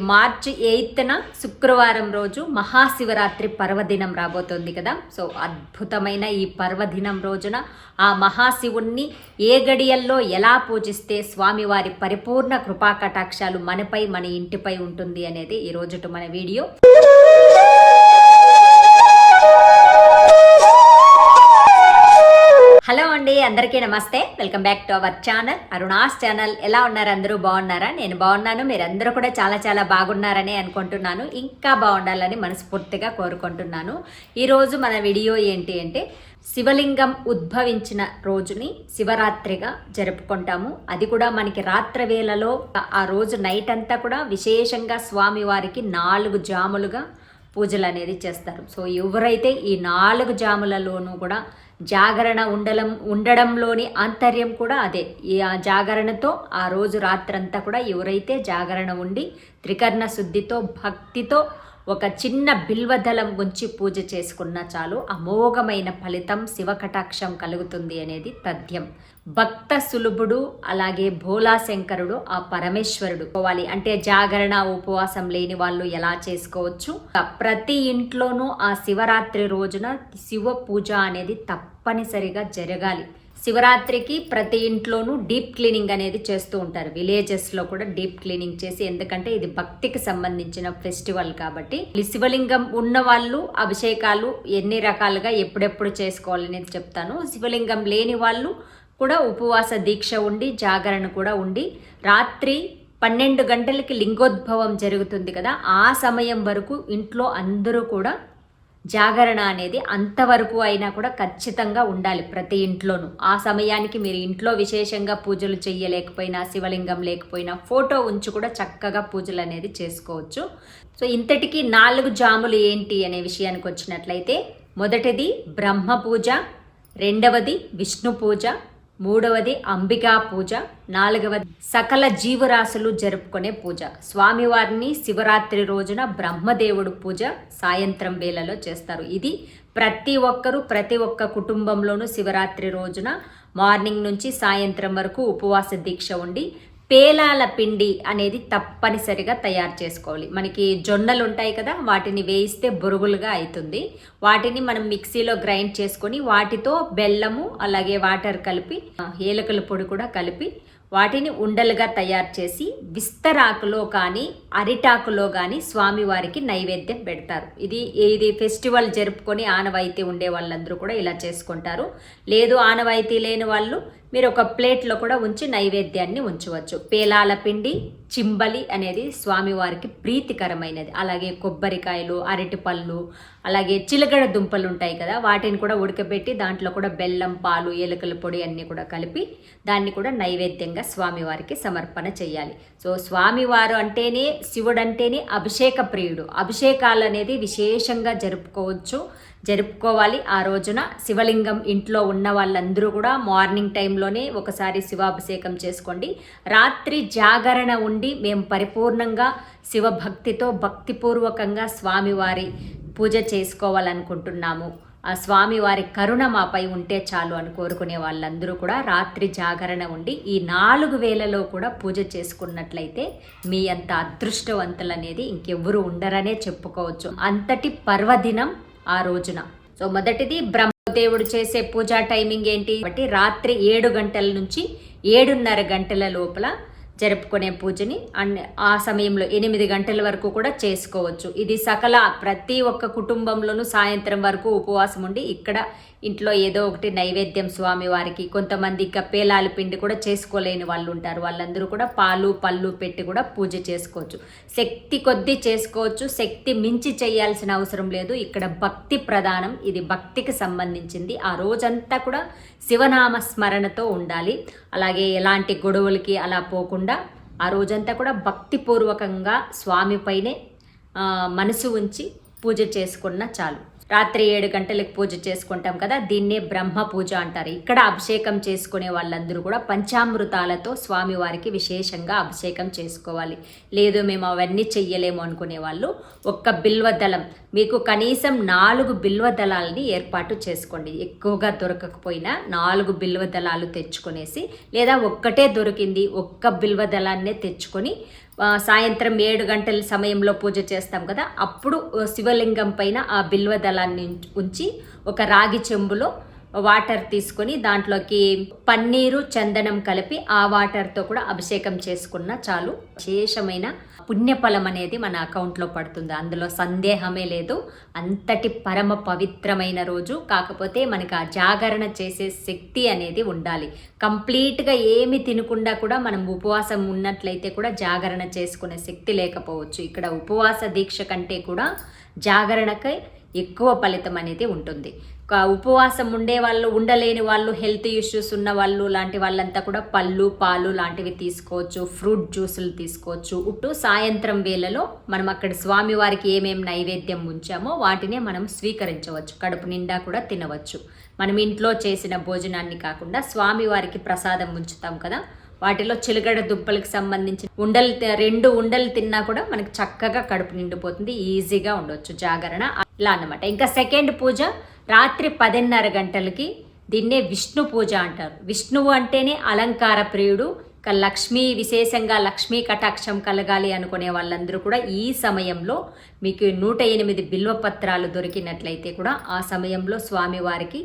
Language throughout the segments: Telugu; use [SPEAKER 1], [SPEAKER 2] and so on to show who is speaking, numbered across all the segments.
[SPEAKER 1] మార్చి ఎయిత్న శుక్రవారం రోజు మహాశివరాత్రి పర్వదినం రాబోతోంది కదా. సో అద్భుతమైన ఈ పర్వదినం రోజున ఆ మహాశివుణ్ణి ఏ గడియల్లో ఎలా పూజిస్తే స్వామివారి పరిపూర్ణ కృపా కటాక్షాలు మనపై మన ఇంటిపై ఉంటుంది అనేది ఈ రోజుటి మన వీడియో. హలో అండి అందరికీ నమస్తే. Welcome back to our channel. Aruna's channel. ఎలా ఉన్నారు? అందరూ బాగున్నారా? నేను బాగున్నాను. మీరందరూ కూడా చాలా చాలా బాగున్నారని అనుకుంటున్నాను. ఇంకా బాగుండాలని మనస్ఫూర్తిగా కోరుకుంటున్నాను. ఈరోజు మన వీడియో ఏంటి అంటే శివలింగం ఉద్భవించిన రోజుని శివరాత్రిగా జరుపుకుంటాము. అది కూడా మనకి రాత్రి వేళలో ఆ రోజు నైట్ అంతా కూడా విశేషంగా స్వామివారికి నాలుగు జాములుగా పూజలు అనేది చేస్తారు. సో ఎవరైతే ఈ నాలుగు జాములలోనూ కూడా జాగరణ ఉండలం ఉండడంలోని ఆంతర్యం కూడా అదే. ఈ ఆ జాగరణతో ఆ రోజు రాత్రంతా కూడా ఎవరైతే జాగరణ ఉండి త్రికర్ణ శుద్ధితో భక్తితో ఒక చిన్న బిల్వదళం ఉంచి పూజ చేసుకున్నా చాలు. అమోఘమైన ఫలితం శివకటాక్షం కలుగుతుంది అనేది తథ్యం. భక్త సులుభుడు అలాగే భోలా శంకరుడు ఆ పరమేశ్వరుడు. పోవాలి అంటే జాగరణ ఉపవాసం లేని వాళ్ళు ఎలా చేసుకోవచ్చు? ప్రతి ఇంట్లోనూ ఆ శివరాత్రి రోజున శివ పూజ అనేది తప్పనిసరిగా జరగాలి. శివరాత్రికి ప్రతి ఇంట్లోనూ డీప్ క్లీనింగ్ అనేది చేస్తూ ఉంటారు. విలేజెస్లో కూడా డీప్ క్లీనింగ్ చేసి ఎందుకంటే ఇది భక్తికి సంబంధించిన ఫెస్టివల్ కాబట్టి ఈ శివలింగం ఉన్న వాళ్ళు అభిషేకాలు ఎన్ని రకాలుగా ఎప్పుడెప్పుడు చేసుకోవాలనేది చెప్తాను. శివలింగం లేని వాళ్ళు కూడా ఉపవాస దీక్ష ఉండి జాగరణ కూడా ఉండి రాత్రి పన్నెండు గంటలకి లింగోద్భవం జరుగుతుంది కదా ఆ సమయం వరకు ఇంట్లో అందరూ కూడా జాగరణ అనేది అంతవరకు అయినా కూడా ఖచ్చితంగా ఉండాలి ప్రతి ఇంట్లోనూ. ఆ సమయానికి మీరు ఇంట్లో విశేషంగా పూజలు చేయలేకపోయినా శివలింగం లేకపోయినా ఫోటో ఉంచి కూడా చక్కగా పూజలు అనేది చేసుకోవచ్చు. సో ఇంతటికి నాలుగు జాములు ఏంటి అనే విషయానికి వచ్చినట్లయితే మొదటిది బ్రహ్మ పూజ రెండవది విష్ణు పూజ మూడవది అంబికా పూజ నాలుగవది సకల జీవరాశులు జరుపుకునే పూజ. స్వామివారిని శివరాత్రి రోజున బ్రహ్మదేవుడు పూజ సాయంత్రం వేళలో చేస్తారు. ఇది ప్రతి ఒక్కరూ ప్రతి ఒక్క కుటుంబంలోనూ శివరాత్రి రోజున మార్నింగ్ నుంచి సాయంత్రం వరకు ఉపవాస దీక్ష ఉండి పేలాల పిండి అనేది తప్పనిసరిగా తయారు చేసుకోవాలి. మనకి జొన్నలు ఉంటాయి కదా వాటిని వేయిస్తే బొరుగులుగా అవుతుంది వాటిని మనం మిక్సీలో గ్రైండ్ చేసుకొని వాటితో బెల్లము అలాగే వాటర్ కలిపి ఏలకల పొడి కూడా కలిపి వాటిని ఉండలుగా తయారు చేసి విస్తరాకులో కానీ అరిటాకులో కానీ స్వామివారికి నైవేద్యం పెడతారు. ఇది ఇది ఫెస్టివల్ జరుపుకొని ఆనవాయితీ ఉండే వాళ్ళందరూ కూడా ఇలా చేసుకుంటారు. లేదు ఆనవాయితీ లేని వాళ్ళు మీరు ఒక ప్లేట్లో కూడా ఉంచి నైవేద్యాన్ని ఉంచవచ్చు. పేలాల పిండి చింబలి అనేది స్వామివారికి ప్రీతికరమైనది. అలాగే కొబ్బరికాయలు అరటిపళ్ళు అలాగే చిలకడ దుంపలు ఉంటాయి కదా వాటిని కూడా ఉడకబెట్టి దాంట్లో కూడా బెల్లం పాలు ఎలుకల పొడి అన్నీ కూడా కలిపి దాన్ని కూడా నైవేద్యంగా స్వామివారికి సమర్పణ చేయాలి. సో స్వామివారు అంటేనే శివుడు అంటేనే అభిషేక ప్రియుడు. అభిషేకాలు అనేది విశేషంగా జరుపుకోవచ్చు. జరుపుకోవాలి. ఆ రోజున శివలింగం ఇంట్లో ఉన్న వాళ్ళందరూ కూడా మార్నింగ్ టైంలోనే ఒకసారి శివాభిషేకం చేసుకోండి. రాత్రి జాగరణ ఉండి మేము పరిపూర్ణంగా శివభక్తితో భక్తిపూర్వకంగా స్వామివారి పూజ చేసుకోవాలనుకుంటున్నాము. ఆ స్వామివారి కరుణ మాపై ఉంటే చాలు అని కోరుకునే వాళ్ళందరూ కూడా రాత్రి జాగరణ ఉండి ఈ నాలుగు వేలలో కూడా పూజ చేసుకున్నట్లయితే మీ అంత అదృష్టవంతులు అనేది ఇంకెవ్వరు ఉండరనే చెప్పుకోవచ్చు. అంతటి పర్వదినం ఆ రోజున. సో మొదటిది బ్రహ్మదేవుడు చేసే పూజా టైమింగ్ ఏంటి? కాబట్టి రాత్రి ఏడు గంటల నుంచి ఏడున్నర గంటల లోపల జరుపుకునే పూజని అండ్ ఆ సమయంలో ఎనిమిది గంటల వరకు కూడా చేసుకోవచ్చు. ఇది సకల ప్రతి ఒక్క కుటుంబంలోనూ సాయంత్రం వరకు ఉపవాసం ఉండి ఇక్కడ ఇంట్లో ఏదో ఒకటి నైవేద్యం స్వామి వారికి కొంతమంది ఇక పేలాల పిండి కూడా చేసుకోలేని వాళ్ళు ఉంటారు. వాళ్ళందరూ కూడా పాలు పళ్ళు పెట్టి కూడా పూజ చేసుకోవచ్చు. శక్తి కొద్దీ చేసుకోవచ్చు. శక్తి మించి చేయాల్సిన అవసరం లేదు. ఇక్కడ భక్తి ప్రధానం. ఇది భక్తికి సంబంధించింది. ఆ రోజంతా కూడా శివనామ స్మరణతో ఉండాలి. అలాగే ఎలాంటి గొడవలకి అలా పోకుండా ఆ రోజంతా కూడా భక్తిపూర్వకంగా స్వామిపైనే మనసు ఉంచి పూజ చేసుకున్న చాలు. రాత్రి ఏడు గంటలకు పూజ చేసుకుంటాం కదా దీన్నే బ్రహ్మ పూజ అంటారు. ఇక్కడ అభిషేకం చేసుకునే వాళ్ళందరూ కూడా పంచామృతాలతో స్వామివారికి విశేషంగా అభిషేకం చేసుకోవాలి. లేదు మేము అవన్నీ చెయ్యలేము అనుకునే వాళ్ళు ఒక్క బిల్వదళం మీకు కనీసం నాలుగు బిల్వదళాలని ఏర్పాటు చేసుకోండి. ఎక్కువగా దొరకకపోయినా నాలుగు బిల్వదళాలు తెచ్చుకొనేసి లేదా ఒక్కటే దొరికింది ఒక్క బిల్వదళాన్నే తెచ్చుకొని సాయంత్రం ఏడు గంటల సమయంలో పూజ చేస్తాం కదా అప్పుడు శివలింగం పైన ఆ బిల్వ దళాన్ని ఉంచి ఒక రాగి చెంబులో వాటర్ తీసుకొని దాంట్లోకి పన్నీరు చందనం కలిపి ఆ వాటర్తో కూడా అభిషేకం చేసుకున్న చాలు. విశేషమైన పుణ్యఫలం అనేది మన అకౌంట్లో పడుతుంది. అందులో సందేహమే లేదు. అంతటి పరమ పవిత్రమైన రోజు. కాకపోతే మనకు ఆ జాగరణ చేసే శక్తి అనేది ఉండాలి. కంప్లీట్గా ఏమి తినకుండా కూడా మనం ఉపవాసం ఉన్నట్లయితే కూడా జాగరణ చేసుకునే శక్తి లేకపోవచ్చు. ఇక్కడ ఉపవాస దీక్ష కంటే కూడా జాగరణకై ఎక్కువ ఫలితం అనేది ఉంటుంది. ఉపవాసం ఉండే వాళ్ళు ఉండలేని వాళ్ళు హెల్త్ ఇష్యూస్ ఉన్న వాళ్ళు లాంటి వాళ్ళంతా కూడా పళ్ళు పాలు లాంటివి తీసుకోవచ్చు ఫ్రూట్ జ్యూసులు తీసుకోవచ్చు. ఉట్టు సాయంత్రం వేళలో మనం అక్కడ స్వామివారికి ఏమేమి నైవేద్యం ఉంచామో వాటినే మనం స్వీకరించవచ్చు. కడుపు నిండా కూడా తినవచ్చు. మనం ఇంట్లో చేసిన భోజనాన్ని కాకుండా స్వామివారికి ప్రసాదం ఉంచుతాం కదా. వాటిలో చిలగడ దుంపలకు సంబంధించి ఉండలు రెండు ఉండలు తిన్నా కూడా మనకి చక్కగా కడుపు నిండిపోతుంది ఈజీగా ఉండొచ్చు. జాగరణ ఇలా అన్నమాట ఇంకా సెకండ్ పూజ రాత్రి పదిన్నర గంటలకి దీన్నే విష్ణు పూజ అంటారు. విష్ణువు అంటేనే అలంకార ప్రియుడు లక్ష్మీ విశేషంగా లక్ష్మీ కటాక్షం కలగాలి అనుకునే వాళ్ళందరూ కూడా ఈ సమయంలో మీకు నూట ఎనిమిది బిల్వపత్రాలు దొరికినట్లయితే కూడా ఆ సమయంలో స్వామివారికి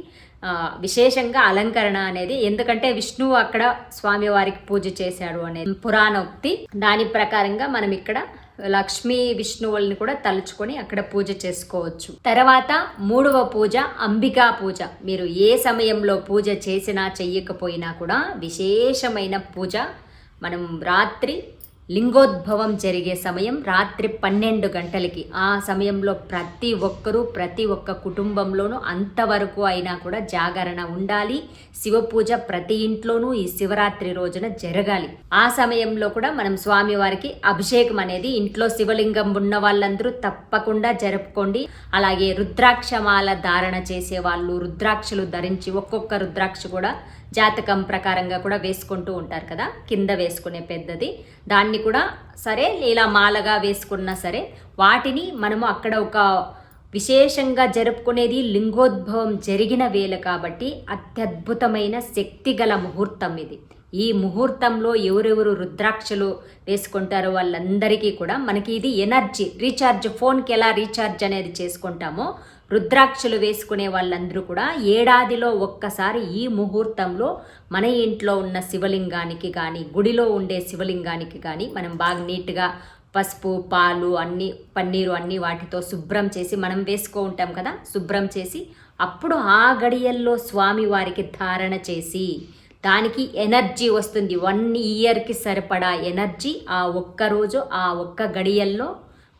[SPEAKER 1] విశేషంగా అలంకరణ అనేది ఎందుకంటే విష్ణువు అక్కడ స్వామివారికి పూజ చేశాడు అనేది పురాణోక్తి. దాని ప్రకారంగా మనం ఇక్కడ లక్ష్మీ విష్ణువుల్ని కూడా తలుచుకొని అక్కడ పూజ చేసుకోవచ్చు. తర్వాత మూడవ పూజ అంబికా పూజ. మీరు ఏ సమయంలో పూజ చేసినా చెయ్యకపోయినా కూడా విశేషమైన పూజ. మనం రాత్రి లింగోద్భవం జరిగే సమయం రాత్రి పన్నెండు గంటలకి. ఆ సమయంలో ప్రతి ఒక్కరూ ప్రతి ఒక్క కుటుంబంలోనూ అంతవరకు అయినా కూడా జాగరణ ఉండాలి. శివ పూజ ప్రతి ఇంట్లోనూ ఈ శివరాత్రి రోజున జరగాలి. ఆ సమయంలో కూడా మనం స్వామివారికి అభిషేకం అనేది ఇంట్లో శివలింగం ఉన్న వాళ్ళందరూ తప్పకుండా జరుపుకోండి. అలాగే రుద్రాక్షమాల ధారణ చేసే వాళ్ళు రుద్రాక్షలు ధరించి ఒక్కొక్క రుద్రాక్ష కూడా జాతకం ప్రకారంగా కూడా వేసుకుంటూ ఉంటారు కదా కింద వేసుకునే పెద్దది. దాన్ని కూడా సరే ఇలా మాలగా వేసుకున్నా సరే వాటిని మనము అక్కడ ఒక విశేషంగా జరుపుకునేది లింగోద్భవం జరిగిన వేళ కాబట్టి అత్యద్భుతమైన శక్తి గల ముహూర్తం ఇది. ఈ ముహూర్తంలో ఎవరెవరు రుద్రాక్షలు వేసుకుంటారో వాళ్ళందరికీ కూడా మనకి ఇది ఎనర్జీ రీఛార్జ్ ఫోన్కి ఎలా రీఛార్జ్ అనేది చేసుకుంటామో రుద్రాక్షలు వేసుకునే వాళ్ళందరూ కూడా ఏడాదిలో ఒక్కసారి ఈ ముహూర్తంలో మన ఇంట్లో ఉన్న శివలింగానికి కానీ గుడిలో ఉండే శివలింగానికి కానీ మనం బాగా నీట్గా పసుపు పాలు అన్నీ పన్నీరు అన్నీ వాటితో శుభ్రం చేసి మనం వేసుకో ఉంటాం కదా శుభ్రం చేసి అప్పుడు ఆ గడియల్లో స్వామి వారికి ధారణ చేసి దానికి ఎనర్జీ వస్తుంది. వన్ ఇయర్కి సరిపడా ఎనర్జీ ఆ ఒక్క రోజు ఆ ఒక్క గడియల్లో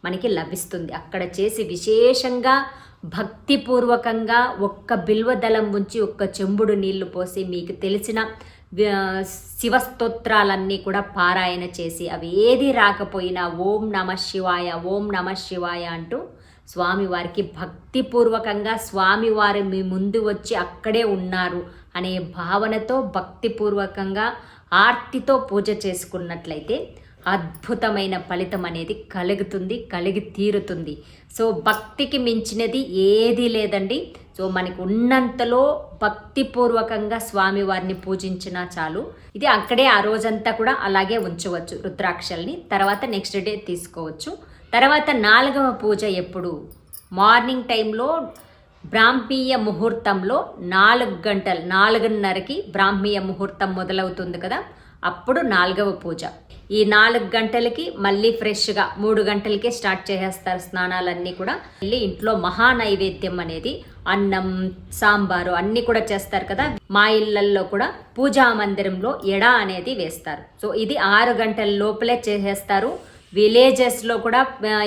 [SPEAKER 1] మనకి లభిస్తుంది. అక్కడ చేసి విశేషంగా భక్తిపూర్వకంగా ఒక్క బిల్వదళం ఉంచి ఒక్క చెంబుడు నీళ్ళు పోసి మీకు తెలిసిన శివస్తోత్రాలన్నీ కూడా పారాయణ చేసి అవి ఏది రాకపోయినా ఓం నమ శివాయ ఓం నమ శివాయ అంటూ స్వామివారికి భక్తిపూర్వకంగా స్వామివారు మీ ముందు వచ్చి అక్కడే ఉన్నారు అనే భావనతో భక్తిపూర్వకంగా ఆర్తితో పూజ చేసుకున్నట్లయితే అద్భుతమైన ఫలితం అనేది కలుగుతుంది కలిగి తీరుతుంది. సో భక్తికి మించినది ఏది లేదండి. సో మనకు ఉన్నంతలో భక్తిపూర్వకంగా స్వామివారిని పూజించినా చాలు. ఇది అక్కడే ఆ రోజంతా కూడా అలాగే ఉంచవచ్చు రుద్రాక్షల్ని. తర్వాత నెక్స్ట్ డే తీసుకోవచ్చు. తర్వాత నాలుగవ పూజ ఎప్పుడు? మార్నింగ్ టైంలో బ్రాహ్మీయ ముహూర్తంలో నాలుగు గంటలు నాలుగున్నరకి బ్రాహ్మీయ ముహూర్తం మొదలవుతుంది కదా. అప్పుడు నాలుగవ పూజ. ఈ నాలుగు గంటలకి మళ్ళీ ఫ్రెష్గా మూడు గంటలకే స్టార్ట్ చేసేస్తారు స్నానాలన్నీ కూడా. మళ్ళీ ఇంట్లో మహా నైవేద్యం అనేది అన్నం సాంబారు అన్నీ కూడా చేస్తారు కదా. మా ఇళ్ళల్లో కూడా పూజా మందిరంలో ఎడ అనేది వేస్తారు. సో ఇది ఆరు గంటల లోపలే చేసేస్తారు. విలేజెస్లో కూడా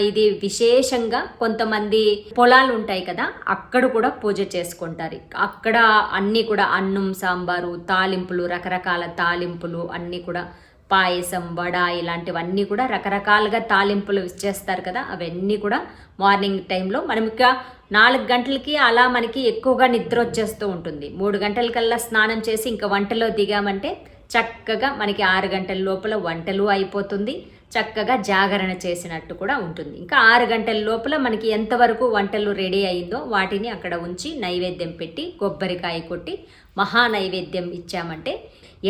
[SPEAKER 1] ఇది విశేషంగా కొంతమంది పొలాలు ఉంటాయి కదా అక్కడ కూడా పూజ చేసుకుంటారు. అక్కడ అన్నీ కూడా అన్నం సాంబారు తాలింపులు రకరకాల తాలింపులు అన్నీ కూడా పాయసం వడ ఇలాంటివన్నీ కూడా రకరకాలుగా తాలింపులు చేస్తారు కదా అవన్నీ కూడా మార్నింగ్ టైంలో మనం ఇంకా నాలుగు గంటలకి అలా మనకి ఎక్కువగా నిద్ర వచ్చేస్తూ ఉంటుంది. మూడు గంటలకల్లా స్నానం చేసి ఇంకా వంటలో దిగామంటే చక్కగా మనకి ఆరు గంటల లోపల వంటలు అయిపోతుంది. చక్కగా జాగరణ చేసినట్టు కూడా ఉంటుంది. ఇంకా ఆరు గంటల లోపల మనకి ఎంతవరకు వంటలు రెడీ అయిందో వాటిని అక్కడ ఉంచి నైవేద్యం పెట్టి కొబ్బరికాయ కొట్టి మహా నైవేద్యం ఇచ్చామంటే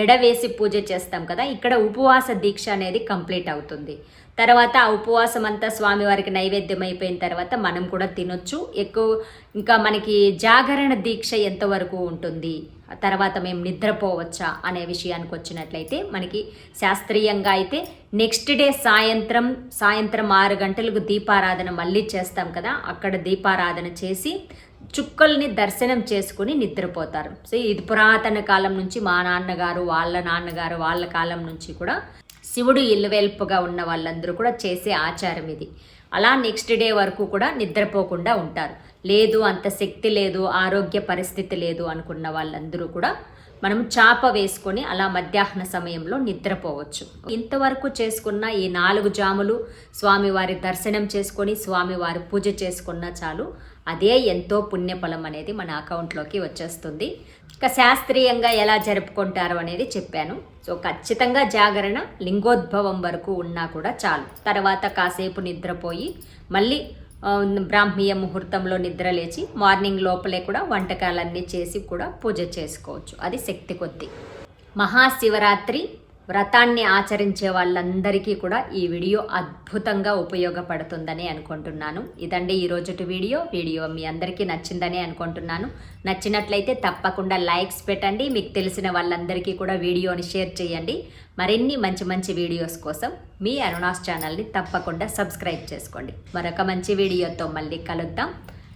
[SPEAKER 1] ఎడవేసి పూజ చేస్తాం కదా ఇక్కడ ఉపవాస దీక్ష అనేది కంప్లీట్ అవుతుంది. తర్వాత ఆ ఉపవాసం అంతా స్వామివారికి నైవేద్యం అయిపోయిన తర్వాత మనం కూడా తినొచ్చు. ఎక్కువ ఇంకా మనకి జాగరణ దీక్ష ఎంతవరకు ఉంటుంది? తర్వాత మేము నిద్రపోవచ్చా అనే విషయానికి వచ్చినట్లయితే మనకి శాస్త్రీయంగా అయితే నెక్స్ట్ డే సాయంత్రం సాయంత్రం ఆరు గంటలకు దీపారాధన మళ్ళీ చేస్తాం కదా అక్కడ దీపారాధన చేసి చుక్కల్ని దర్శనం చేసుకుని నిద్రపోతారు. సో ఇది పురాతన కాలం నుంచి మా నాన్నగారు వాళ్ళ నాన్నగారు వాళ్ళ కాలం నుంచి కూడా శివుడు ఇల్లువెల్పుగా ఉన్న వాళ్ళందరూ కూడా చేసే ఆచారం ఇది. అలా నెక్స్ట్ డే వరకు కూడా నిద్రపోకుండా ఉంటారు. లేదు అంత శక్తి లేదు ఆరోగ్య పరిస్థితి లేదు అనుకున్న వాళ్ళందరూ కూడా మనం చాప వేసుకొని అలా మధ్యాహ్న సమయంలో నిద్రపోవచ్చు. ఇంతవరకు చేసుకున్న ఈ నాలుగు జాములు స్వామివారి దర్శనం చేసుకొని స్వామివారి పూజ చేసుకున్నా చాలు. అదే ఎంతో పుణ్యఫలం అనేది మన అకౌంట్లోకి వచ్చేస్తుంది. ఇక శాస్త్రీయంగా ఎలా జరుపుకుంటారు అనేది చెప్పాను. సో ఖచ్చితంగా జాగరణ లింగోద్భవం వరకు ఉన్నా కూడా చాలు. తర్వాత కాసేపు నిద్రపోయి మళ్ళీ బ్రాహ్మీయ ముహూర్తంలో నిద్ర లేచి మార్నింగ్ లోపలే కూడా వంటకాలన్నీ చేసి కూడా పూజ చేసుకోవచ్చు. అది శక్తి కొద్ది. మహాశివరాత్రి వ్రతాన్ని ఆచరించే వాళ్ళందరికీ కూడా ఈ వీడియో అద్భుతంగా ఉపయోగపడుతుందని అనుకుంటున్నాను. ఇదండి ఈ రోజుటి వీడియో. వీడియో మీ అందరికీ నచ్చిందని అనుకుంటున్నాను. నచ్చినట్లయితే తప్పకుండా లైక్స్ పెట్టండి. మీకు తెలిసిన వాళ్ళందరికీ కూడా వీడియోని షేర్ చేయండి. మరిన్ని మంచి మంచి వీడియోస్ కోసం మీ అరుణాస్ ఛానల్ని తప్పకుండా సబ్స్క్రైబ్ చేసుకోండి. మరొక మంచి వీడియోతో మళ్ళీ కలుద్దాం.